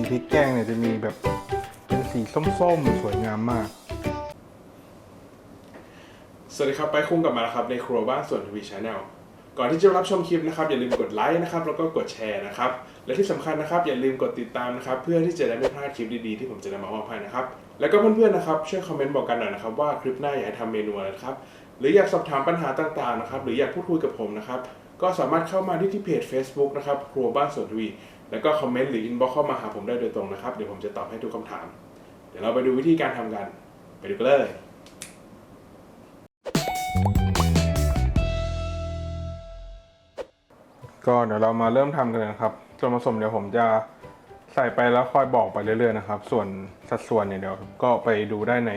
สีพริกแกงเนี่ยจะมีแบบเป็นสีส้มๆ สวยงามมาก สวัสดีครับ ไปคุ้งกลับมาแล้วครับในครัวบ้านส่วนทวีชาแนลก่อนที่จะรับชมคลิปนะครับอย่าลืมกดไลค์นะครับแล้วก็กดแชร์นะครับและที่สำคัญนะครับอย่าลืมกดติดตามนะครับเพื่อที่จะได้ไม่พลาดคลิปดีๆที่ผมจะนำมามอบให้นะครับแล้วก็เพื่อนๆนะครับช่วยคอมเมนต์บอกกันหน่อยนะครับว่าคลิปหน้าอยากให้ทำเมนูอะไรครับหรืออยากสอบถามปัญหาต่างๆนะครับหรืออยากพูดคุยกับผมนะครับก็สามารถเข้ามาที่ที่เพจ Facebook นะครับครัวบ้านสวนทวี แล้วก็คอมเมนต์หรืออินบ็อกเข้ามาหาผมได้โดยตรงนะครับ เดี๋ยวผมจะตอบให้ทุกคำถาม เดี๋ยวเราไปดูวิธีการทำกัน ไปดูกันเลย ก็เดี๋ยวเรามาเริ่มทำกันเลยนะครับ ส่วนผสมเดี๋ยวผมจะใส่ไปแล้วคอยบอกไปเรื่อยๆนะครับ ส่วนสัดส่วนเนี่ยเดี๋ยวก็ไปดูได้ใน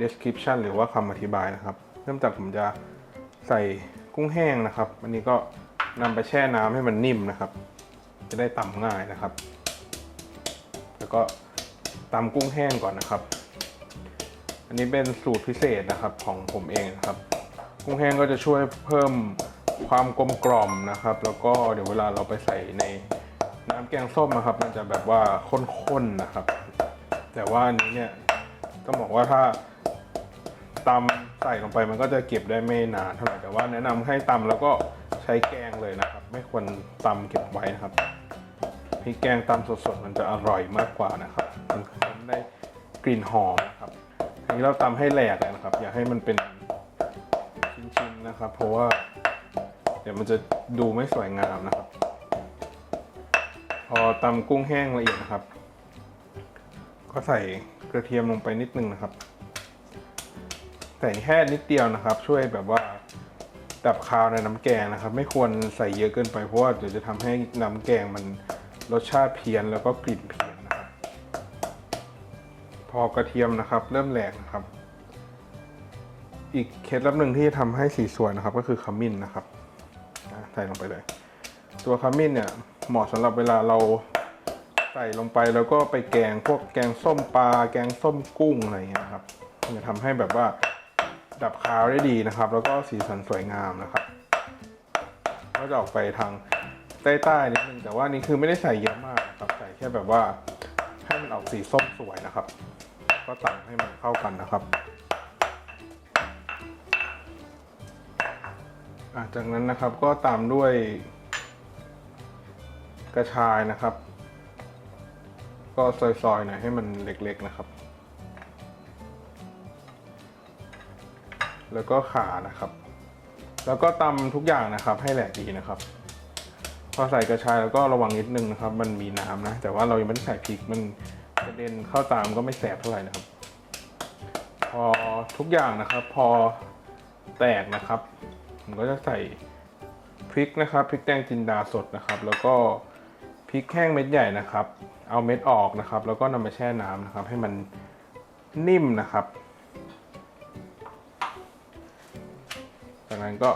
description หรือว่าคำอธิบายนะครับ เริ่มจากผมจะใส่กุ้งแห้งนะครับ อันนี้ก็นำไปแช่น้ำให้มันนิ่มนะครับ จะได้ตำง่ายนะครับ แล้วก็ตำกุ้งแห้งก่อนนะครับ อันนี้เป็นสูตรพิเศษนะครับของผมเองนะครับ กุ้งแห้งก็จะช่วยเพิ่มความกลมกล่อมนะครับ แล้วก็เดี๋ยวเวลาเราไปใส่ในน้ำแกงส้มนะครับ มันจะแบบว่าข้นๆนะครับ แต่ว่าอันนี้เนี่ยต้องบอกว่าถ้าตำใส่ลงไปมันก็จะเก็บได้ไม่นานเท่าไหร่แต่ว่าแนะนำให้ตำแล้วก็ใช้แกงเลยนะครับ ไม่ควรตำเก็บไว้นะครับ พริกแกงตำสดๆมันจะอร่อยมากกว่านะครับมันได้กลิ่นหอมนะครับอันนี้เราตำให้แหลกนะครับ อย่าให้มันเป็นชิ้นๆนะครับ เพราะว่า เดี๋ยวมันจะดูไม่สวยงามนะครับ พอตำกุ้งแห้งละเอียดนะครับ ก็ใส่กระเทียมลงไปนิดนึงนะครับใส่แค่นิดเดียวนะครับ ช่วยแบบว่าดับคาวในน้ำแกงนะครับ ไม่ควรใส่เยอะเกินไปเพราะว่าเดี๋ยวจะทำให้น้ำแกงมัน รสชาติเพี้ยนแล้วก็กลิ่นเพี้ยนนะครับ พอกระเทียมนะครับ เริ่มแหลกนะครับ อีกเคล็ดลับหนึ่งที่ทำให้สีสวยนะครับ ก็คือขมิ้นนะครับใส่ลงไปเลย ตัวขมิ้นเนี่ยเหมาะสำหรับเวลาเราใส่ลงไปแล้วก็ไปแกงพวกแกงส้มปลา แกงส้มกุ้งอะไรอย่างเงี้ยครับจะทำให้แบบว่าดับคาวได้ดีนะครับ แล้วก็สีสันสวยงามนะครับก็จะออกไปทาง ใต้ๆนิดนึงแต่ว่านี่คือไม่ได้ใส่เยอะมากครับใส่แค่แบบว่าให้มันออกสีส้มสวยนะครับ ก็ตักให้มันเข้ากันนะครับจากนั้นนะครับก็ตามด้วยกระชายนะครับ ก็ซอยๆหน่อยให้มันเล็กๆนะครับ แล้วก็ขานะครับ แล้วก็ตำทุกอย่างนะครับให้แหลกดีนะครับ พอใส่กระชายแล้วก็ระวังนิดนึงนะครับ มันมีน้ำนะ แต่ว่าเรายังไม่ได้ใส่พริกมันกระเด็นเข้าตามก็ไม่แสบเท่าไหร่นะครับ พอทุกอย่างนะครับ พอแตกนะครับ ผมก็จะใส่พริกนะครับพริกแดงจินดาสดนะครับ แล้วก็พริกแห้งเม็ดใหญ่นะครับ เอาเม็ดออกนะครับ แล้วก็นำมาแช่น้ำนะครับ ให้มันนิ่มนะครับ จากนั้นก็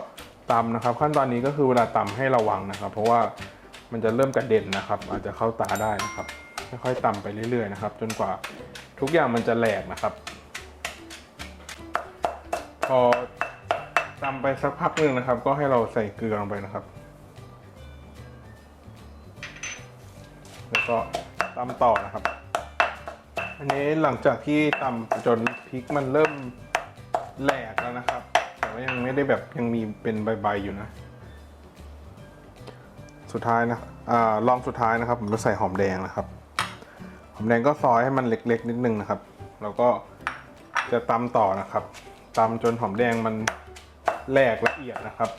ตำนะครับ ขั้นตอนนี้ก็คือเวลาตำให้ระวังนะครับ เพราะว่ามันจะเริ่มกระเด็นนะครับ อาจจะเข้าตาได้นะครับค่อยๆตำไปเรื่อยๆนะครับ จนกว่าทุกอย่างมันจะแหลกนะครับ พอตำไปสักพักหนึ่งนะครับ ก็ให้เราใส่เกลือลงไปนะครับ แล้วก็ตำต่อนะครับ อันนี้หลังจากที่ตำจนพริกมันเริ่มแหลกแล้วนะครับ แต่ยังไม่ได้แบบยังมีเป็นใบๆอยู่นะ สุดท้ายนะอ่าลองสุดท้ายนะครับ ผมจะใส่หอมแดงนะครับ หอมแดงก็ซอยให้มันเล็ก ๆ นิดนึงนะครับ แล้วก็จะตำต่อนะครับตำจนหอมแดงมันแหลกละเอียดนะครับ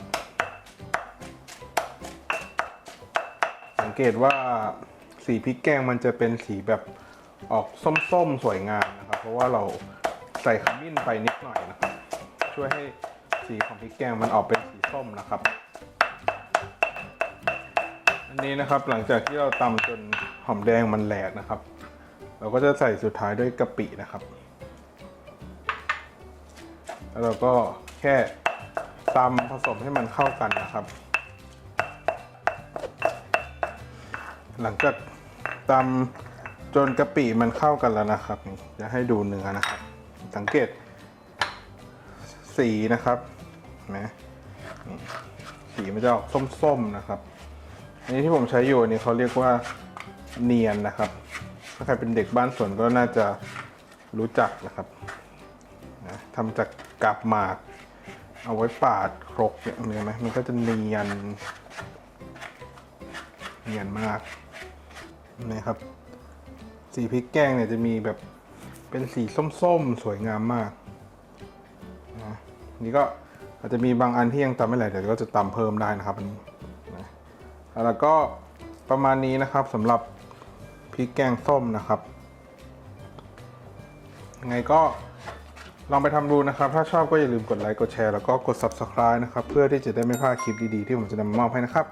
สังเกตว่าสีพริกแกงมันจะเป็นสีแบบออกส้มๆสวยงามนะครับ เพราะว่าเราใส่ขมิ้นไปนิดหน่อยนะครับ ช่วยให้ สีของพริกแกงมันออกเป็นสีส้มนะครับ อันนี้นะครับหลังจากที่เราตำจนหอมแดงมันแหลกนะครับ เราก็จะใส่สุดท้ายด้วยกะปินะครับ แล้วเราก็แค่ตำผสมให้มันเข้ากันนะครับ หลังจากตำจนกะปิมันเข้ากันแล้วนะครับนี่จะให้ดูเนื้อนะครับ สังเกตสีนะครับ นไหมนี่สีมันจะออกส้มๆนะครับอันนี้ที่ผมใช้อยู่นนี้เขาเรียกว่าเนียนนะครับ ถ้าใครเป็นเด็กบ้านสวนก็น่าจะรู้จักนะครับนะทำจากกาบหมาก เอาไว้ปาดครกเนี่ยเห็นไหมมันก็จะเนียน เนียนมากนะครับ สีพริกแกงเนี่ยจะมีแบบเป็นสีส้มๆ สวยงามมากนะนี่ก็ อาจจะมีบางอันที่ยังตำไม่ไหลเดี๋ยวก็จะตำเพิ่มได้นะครับอันนี้แล้วก็ประมาณนี้นะครับสำหรับพริกแกงส้มนะครับยังไงก็ลองไปทำดูนะครับ ถ้าชอบก็อย่าลืมกดไลค์ กดแชร์ แล้วก็กด subscribe นะครับ เพื่อที่จะได้ไม่พลาดคลิปดีๆ ที่ผมจะนำมามอบให้นะครับ